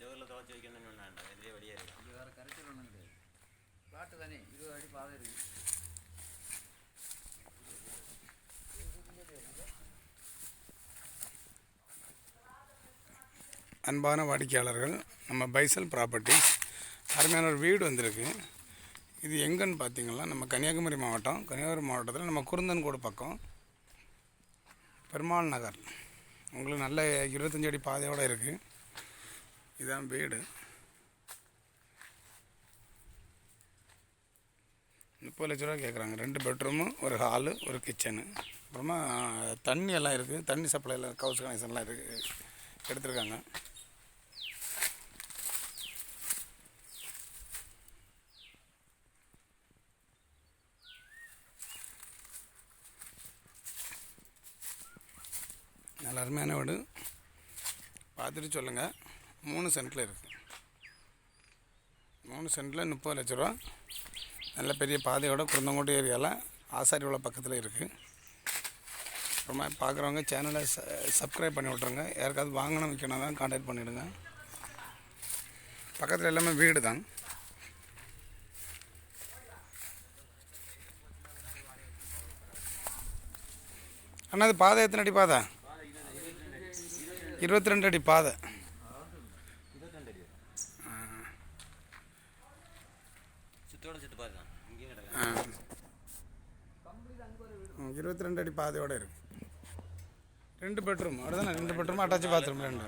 செவரில் துவச்சி வைக்கணும்னு வேண்டாம் வழியாக இருக்கு இது வேறு கரைச்சல் ஒன்றும் கிடையாது தானே இருபது அடி பாதை அன்பான வாடிக்கையாளர்கள் நம்ம பைசல் ப்ராப்பர்ட்டிஸ் அருமையான ஒரு வீடு வந்திருக்கு. இது எங்கன்னு பார்த்தீங்கன்னா நம்ம கன்னியாகுமரி மாவட்டம். கன்னியாகுமரி மாவட்டத்தில் நம்ம குருந்தன்கோடு பக்கம் பெருமாள் நகர். உங்களுக்கு நல்ல இருபத்தஞ்சு அடி பாதையோடு இருக்குது இதுதான் வீடு. முப்பது லட்ச ரூபா கேட்குறாங்க ரெண்டு பெட்ரூமு ஒரு ஹாலு ஒரு கிச்சனு அப்புறமா தண்ணி எல்லாம் இருக்குது தண்ணி சப்ளை எல்லாம் கவுஸ் கனெக்ஷன்லாம் இருக்குது எடுத்திருக்காங்க. நல்ல அருமையான வீடு. பார்த்துட்டு சொல்லுங்கள் மூணு சென்ட்டில் இருக்குது மூணு சென்ட்டில் முப்பது லட்ச ரூபா. நல்ல பெரிய பாதையோட குருந்தங்கோட்டை ஏரியாவில் ஆசாரி உள்ள பக்கத்தில் இருக்குது அப்புறமா பார்க்குறவங்க சேனலை ச சப்ஸ்கிரைப் பண்ணி விட்ருங்க யாருக்காவது வாங்கணும் விற்கணும் தான் கான்டாக்ட் பண்ணிவிடுங்க பக்கத்தில் எல்லாமே வீடு தான். அண்ணா இது பாதை எத்தனை அடி பாதை? இருபத்தி ரெண்டு அடி பாதை. இருபத்தி ரெண்டு அடி பாதையோடு இருக்குது ரெண்டு பெட்ரூம் அப்படிதானே ரெண்டு பெட்ரூம் அட்டாச் பாத்ரூம் ரெண்டு.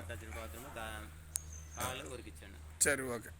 சரி ஓகே.